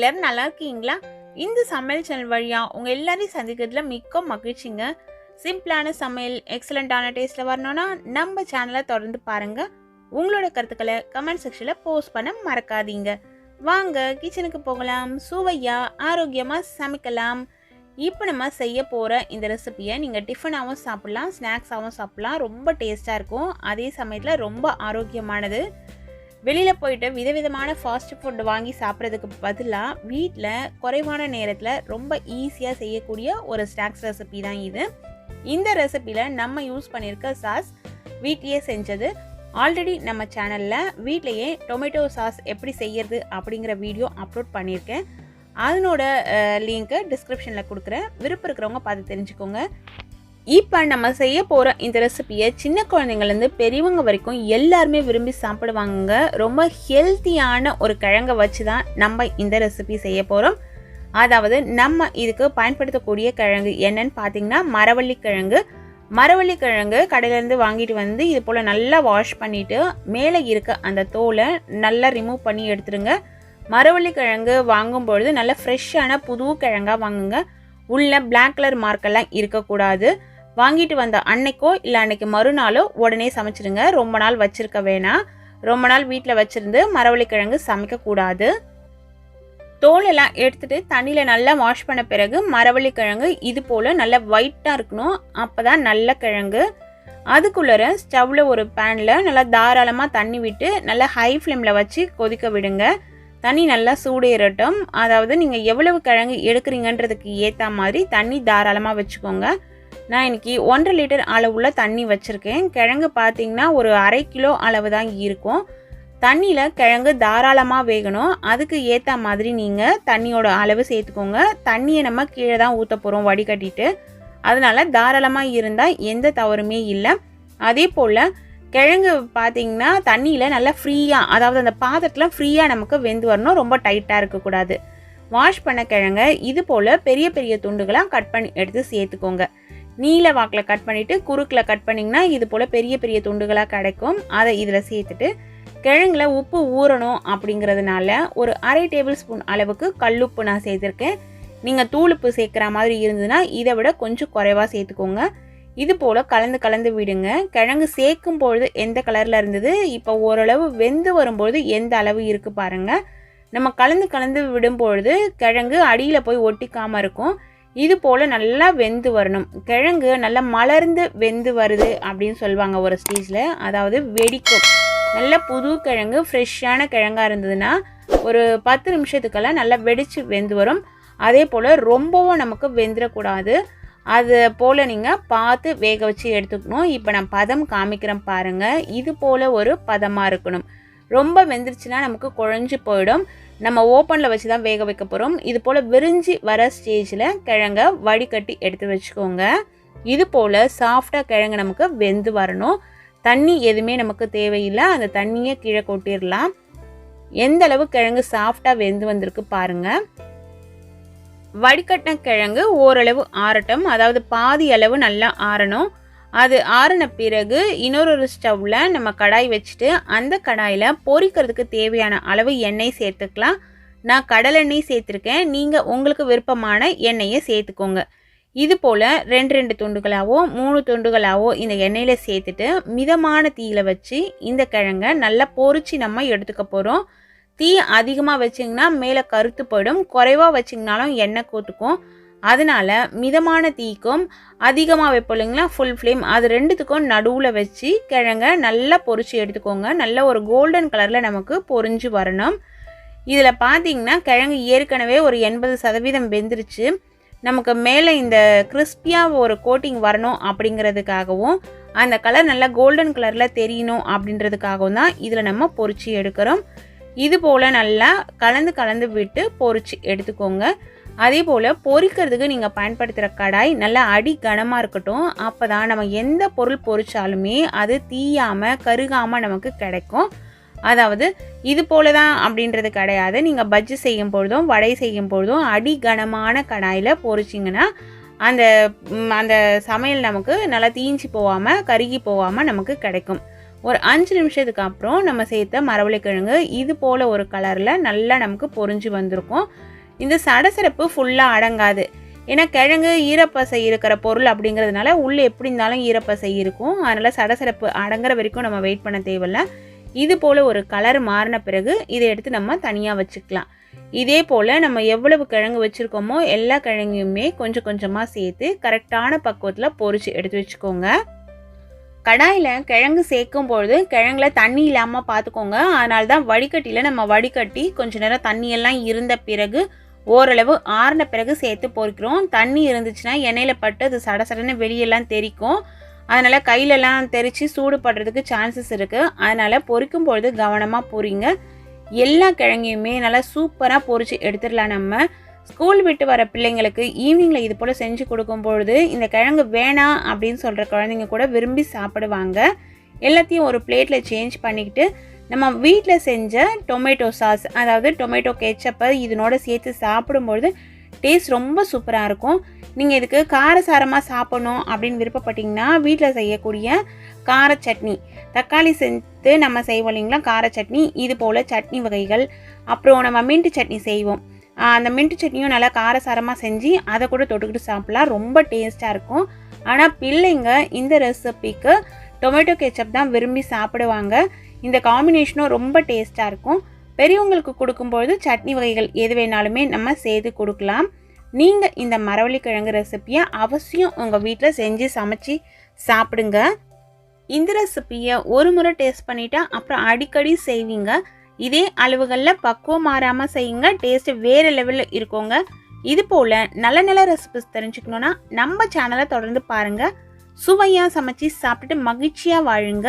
எல்லோரும் நல்லா இருக்கீங்களா? இந்த சமையல் சேனல் வழியாக உங்கள் எல்லாரையும் சந்திக்கிறதுல மிக்க மகிழ்ச்சிங்க. சிம்பிளான சமையல் எக்ஸலண்ட்டான டேஸ்ட்டில் வரணும்னா நம்ம சேனலை தொடர்ந்து பாருங்க. உங்களோட கருத்துக்களை கமெண்ட் செக்ஷனில் போஸ்ட் பண்ண மறக்காதீங்க. வாங்க கிச்சனுக்கு போகலாம். சுவையாக ஆரோக்கியமாக சமைக்கலாம். இப்போ நம்ம செய்ய போகிற இந்த ரெசிபியை நீங்கள் டிஃபனாகவும் சாப்பிட்லாம் ஸ்நாக்ஸாகவும் சாப்பிட்லாம். ரொம்ப டேஸ்ட்டாக இருக்கும். அதே சமயத்தில் ரொம்ப ஆரோக்கியமானது. வெளியில் போயிட்டு விதவிதமான ஃபாஸ்ட் ஃபுட் வாங்கி சாப்பிட்றதுக்கு பதிலாக வீட்டில் குறைவான நேரத்தில் ரொம்ப ஈஸியாக செய்யக்கூடிய ஒரு ஸ்நாக்ஸ் ரெசிபி தான் இது. இந்த ரெசிபியில் நம்ம யூஸ் பண்ணியிருக்க சாஸ் வீட்லேயே செஞ்சது. ஆல்ரெடி நம்ம சேனலில் வீட்லேயே டொமேட்டோ சாஸ் எப்படி செய்யறது அப்படிங்கிற வீடியோ அப்லோட் பண்ணியிருக்கேன் அதனோட லிங்க்கை டிஸ்கிரிப்ஷனில் கொடுக்குறேன். விருப்பம் இருக்கிறவங்க பார்த்து தெரிஞ்சுக்கோங்க. இப்போ நம்ம செய்ய போகிற இந்த ரெசிபியை சின்ன குழந்தைங்கள்லேருந்து பெரியவங்க வரைக்கும் எல்லாருமே விரும்பி சாப்பிடுவாங்க ரொம்ப ஹெல்த்தியான ஒரு கிழங்கை வச்சு தான் நம்ம இந்த ரெசிபி செய்ய போகிறோம் அதாவது நம்ம இதுக்கு பயன்படுத்தக்கூடிய கிழங்கு என்னன்னு பார்த்தீங்கன்னா மரவள்ளி கிழங்கு. மரவள்ளி கிழங்கு கடையிலேருந்து வாங்கிட்டு வந்து இது போல் நல்லா வாஷ் பண்ணிவிட்டு மேலே இருக்க அந்த தோலை நல்லா ரிமூவ் பண்ணி எடுத்துருங்க மரவள்ளி கிழங்கு வாங்கும் பொழுது நல்ல ஃப்ரெஷ்ஷான புது கிழங்காக வாங்குங்க. உள்ள பிளாக் கலர் மார்க்கெல்லாம் இருக்கக்கூடாது. வாங்கிட்டு வந்த அன்னைக்கோ இல்லை அன்னைக்கு மறுநாளோ உடனே சமைச்சிடுங்க ரொம்ப நாள் வச்சிருக்க வேணாம் ரொம்ப நாள் வீட்டில் வச்சிருந்து மரவள்ளி கிழங்கு சமைக்கக்கூடாது தோலெல்லாம் எடுத்துட்டு தண்ணியில் நல்லா வாஷ் பண்ண பிறகு மரவள்ளி கிழங்கு இது போல் நல்லா ஒயிட்டாக இருக்கணும். அப்போ தான் நல்ல கிழங்கு. அதுக்குள்ளே ஸ்டவ்வில் ஒரு பேனில் நல்லா தாராளமாக தண்ணி விட்டு நல்லா ஹை ஃப்ளேமில் வச்சு கொதிக்க விடுங்க. தண்ணி நல்லா சூடேறட்டும். அதாவது நீங்கள் எவ்வளவு கிழங்கு எடுக்கிறீங்கன்றதுக்கு ஏற்ற மாதிரி தண்ணி தாராளமாக வச்சுக்கோங்க. நான் இன்னைக்கு ஒன்றரை லிட்டர் அளவுள்ள தண்ணி வச்சுருக்கேன். கிழங்கு பார்த்தீங்கன்னா ஒரு அரை கிலோ அளவு தான் இருக்கும். தண்ணியில் கிழங்கு தாராளமாக வேகணும். அதுக்கு ஏற்ற மாதிரி நீங்கள் தண்ணியோட அளவு சேர்த்துக்கோங்க. தண்ணியை நம்ம கீழே தான் ஊற்ற போகிறோம் வடிகட்டிட்டு. அதனால் தாராளமாக இருந்தால் எந்த தவறுமே இல்லை. அதே போல் கிழங்கு பார்த்தீங்கன்னா தண்ணியில் நல்லா ஃப்ரீயாக அதாவது அந்த பாத்திரத்தில் ஃப்ரீயாக நமக்கு வெந்து வரணும். ரொம்ப டைட்டாக இருக்கக்கூடாது. வாஷ் பண்ண கிழங்க இது போல் பெரிய பெரிய துண்டுகளாக கட் பண்ணி எடுத்து சேர்த்துக்கோங்க. நீல வாக்கில் கட் பண்ணிவிட்டு குறுக்கில் கட் பண்ணிங்கன்னா இது போல் பெரிய பெரிய துண்டுகளாக கிடைக்கும். அதை இதில் சேர்த்துட்டு கிழங்குல உப்பு ஊறணும் அப்படிங்கிறதுனால ஒரு அரை டேபிள் ஸ்பூன் அளவுக்கு கல்லுப்பு நான் சேர்த்துருக்கேன். நீங்கள் தூளுப்பு சேர்க்குற மாதிரி இருந்ததுன்னா இதை விட கொஞ்சம் குறைவாக சேர்த்துக்கோங்க. இது போல் கலந்து கலந்து விடுங்க. கிழங்கு சேர்க்கும் பொழுது எந்த கலரில் இருந்தது இப்போ ஓரளவு வெந்து வரும்பொழுது எந்த அளவு இருக்குது பாருங்கள் நம்ம கலந்து கலந்து விடும் பொழுது கிழங்கு அடியில் போய் ஒட்டிக்காமல் இருக்கும். இது போல் நல்லா வெந்து வரணும். கிழங்கு நல்லா மலர்ந்து வெந்து வருது அப்படின்னு சொல்லுவாங்க ஒரு ஸ்டேஜில் அதாவது வெடிக்கும். நல்ல புது கிழங்கு ஃப்ரெஷ்ஷான கிழங்காக இருந்ததுன்னா ஒரு பத்து நிமிஷத்துக்கெல்லாம் நல்லா வெடித்து வெந்து வரும். அதே போல் ரொம்பவும் நமக்கு வெந்துடக்கூடாது. அது போல் நீங்கள் பார்த்து வேக வச்சு எடுத்துக்கணும். இப்போ நான் பதம் காமிக்கிறேன் பாருங்கள் இது போல் ஒரு பதமாக இருக்கணும். ரொம்ப வெந்துருச்சுன்னா நமக்கு குழஞ்சி போயிடும். நம்ம ஓப்பனில் வச்சு தான் வேக வைக்க போகிறோம் இது போல் விரிஞ்சு வர ஸ்டேஜில் கிழங்க வடிகட்டி எடுத்து வச்சுக்கோங்க. இது போல் சாஃப்டாக கிழங்கு நமக்கு வெந்து வரணும். தண்ணி எதுவுமே நமக்கு தேவையில்லை. அந்த தண்ணியை கீழே கொட்டிடலாம். எந்த அளவு கிழங்கு சாஃப்டாக வெந்து வந்திருக்கு பாருங்கள் வடிகட்டின கிழங்கு ஓரளவு ஆறட்டும். அதாவது பாதி அளவு நல்லா ஆறணும். அது ஆறின பிறகு இன்னொரு ஒரு ஸ்டவ்வில் நம்ம கடாய் வச்சுட்டு அந்த கடாயில் பொரிக்கிறதுக்கு தேவையான அளவு எண்ணெய் சேர்த்துக்கலாம். நான் கடலெண்ணெய் சேர்த்துருக்கேன். நீங்கள் உங்களுக்கு விருப்பமான எண்ணெயை சேர்த்துக்கோங்க. இது போல் ரெண்டு ரெண்டு துண்டுகளாவோ மூணு துண்டுகளாவோ இந்த எண்ணெயில் சேர்த்துட்டு மிதமான தீயில் வச்சு இந்த கிழங்கை நல்லா பொறிச்சு நம்ம எடுத்துக்க போகிறோம் தீ அதிகமாக வச்சிங்கன்னா மேலே கருத்து போயிடும். குறைவாக வச்சிங்கனாலும் எண்ணெய் கூத்துக்கும் அதனால மிதமான தீக்கும் அதிகமாக வைப்போம் இல்லைங்களா ஃபுல் ஃப்ளேம் அது ரெண்டுத்துக்கும் நடுவில் வச்சு கிழங்க நல்லா பொரிச்சு எடுத்துக்கோங்க. நல்ல ஒரு கோல்டன் கலரில் நமக்கு பொரிஞ்சு வரணும். இதில் பார்த்தீங்கன்னா கிழங்கு ஏற்கனவே ஒரு எண்பது சதவீதம் வெந்துருச்சு. நமக்கு மேலே இந்த கிறிஸ்பியாக ஒரு கோட்டிங் வரணும் அப்படிங்கிறதுக்காகவும் அந்த கலர் நல்லா கோல்டன் கலரில் தெரியணும் அப்படின்றதுக்காகவும் தான் இதில் நம்ம பொரிச்சு எடுக்கிறோம். இது போல் நல்லா கலந்து கலந்து விட்டு பொரிச்சு எடுத்துக்கோங்க. அதே போல் பொறிக்கிறதுக்கு நீங்கள் பயன்படுத்துகிற கடாய் நல்லா அடி கனமாக இருக்கட்டும். அப்போ தான் நம்ம எந்த பொருள் பொறிச்சாலுமே அது தீயாமல் கருகாமல் நமக்கு கிடைக்கும். அதாவது இது போல தான் அப்படின்றது கிடையாது. நீங்கள் பஜ்ஜி செய்யும் பொழுதும் வடை செய்யும் பொழுதும் அடி கனமான கடாயில் பொரிச்சிங்கன்னா அந்த அந்த சமையல் நமக்கு நல்லா தீஞ்சு போகாமல் கருகி போகாமல் நமக்கு கிடைக்கும். ஒரு அஞ்சு நிமிஷத்துக்கு அப்புறம் நம்ம சேர்த்த மரவள்ளிக்கிழங்கு இது போல் ஒரு கலரில் நல்லா நமக்கு பொரிஞ்சு வந்திருக்கும். இந்த சடசரப்பு ஃபுல்லாக அடங்காது. ஏன்னா கிழங்கு ஈரப்பசை இருக்கிற பொருள் அப்படிங்கிறதுனால உள்ளே எப்படி இருந்தாலும் ஈரப்பசை இருக்கும். அதனால் சடசரப்பு அடங்குற வரைக்கும் நம்ம வெயிட் பண்ண தேவையில்ல. இது போல் ஒரு கலர் மாறின பிறகு இதை எடுத்து நம்ம தனியாக வச்சுக்கலாம். இதே போல் நம்ம எவ்வளவு கிழங்கு வச்சுருக்கோமோ எல்லா கிழங்கையுமே கொஞ்சம் கொஞ்சமாக சேர்த்து கரெக்டான பக்குவத்தில் பொறிச்சு எடுத்து வச்சுக்கோங்க. கடாயில் கிழங்கு சேர்க்கும் பொழுது கிழங்குல தண்ணி இல்லாமல் பார்த்துக்கோங்க. அதனால தான் வடிகட்டியில் நம்ம வடிகட்டி கொஞ்சம் நேரம் தண்ணியெல்லாம் இருந்த பிறகு ஓரளவு ஆறின பிறகு சேர்த்து பொறிக்கிறோம். தண்ணி இருந்துச்சுன்னா எண்ணெயில் பட்டு அது சடசடன்னு வெளியெல்லாம் தெரிக்கும். அதனால் கையிலெல்லாம் தெரித்து சூடு படுறதுக்கு சான்சஸ் இருக்குது அதனால் பொறிக்கும் பொழுது கவனமாக பொறிங்க. எல்லா கிழங்கையுமே நல்லா சூப்பராக பொறிச்சு எடுத்துடலாம் நம்ம. ஸ்கூல் விட்டு வர பிள்ளைங்களுக்கு ஈவினிங்கில் இது போல் செஞ்சு கொடுக்கும் பொழுது இந்த கிழங்கு வேணாம் அப்படின்னு சொல்கிற குழந்தைங்க கூட விரும்பி சாப்பிடுவாங்க. எல்லாத்தையும் ஒரு பிளேட்டில் சேஞ்ச் பண்ணிக்கிட்டு நம்ம வீட்டில் செஞ்ச டொமேட்டோ சாஸ் அதாவது டொமேட்டோ கெச்சப்பை இதனோட சேர்த்து சாப்பிடும்பொழுது டேஸ்ட் ரொம்ப சூப்பராக இருக்கும். நீங்கள் இதுக்கு காரசாரமாக சாப்பிடணும் அப்படின்னு விருப்பப்பட்டிங்கன்னா வீட்டில் செய்யக்கூடிய கார சட்னி தக்காளி சேர்த்து நம்ம செய்வோம் இல்லைங்களா கார சட்னி இது போல் சட்னி வகைகள். அப்புறம் நம்ம மின்ட்டு சட்னி செய்வோம். அந்த மின்ட்டு சட்னியும் நல்லா காரசாரமாக செஞ்சு அதை கூட தொட்டுக்கிட்டு சாப்பிட்லாம். ரொம்ப டேஸ்ட்டாக இருக்கும். ஆனால் பிள்ளைங்க இந்த ரெசிபிக்கு டொமேட்டோ கெச்சப் தான் விரும்பி சாப்பிடுவாங்க. இந்த காம்பினேஷனும் ரொம்ப டேஸ்ட்டாக இருக்கும். பெரியவங்களுக்கு கொடுக்கும்பொழுது சட்னி வகைகள் எது வேணாலுமே நம்ம செய்து கொடுக்கலாம். நீங்கள் இந்த மரவள்ளிக்கிழங்கு ரெசிப்பியை அவசியம் உங்கள் வீட்டில் செஞ்சு சமைச்சு சாப்பிடுங்க. இந்த ரெசிப்பியை ஒரு முறை டேஸ்ட் பண்ணிட்டா அப்புறம் அடிக்கடி செய்வீங்க. இதே அளவுகளில் பக்குவம் மாறாமல் செய்யுங்க. டேஸ்ட்டு வேறு லெவலில் இருக்கோங்க. இது போல் நல்ல நல்ல ரெசிபிஸ் தெரிஞ்சுக்கணுன்னா நம்ம சேனலை தொடர்ந்து பாருங்கள் சுவையாக சமைச்சு சாப்பிட்டுட்டு மகிழ்ச்சியாக வாழுங்க.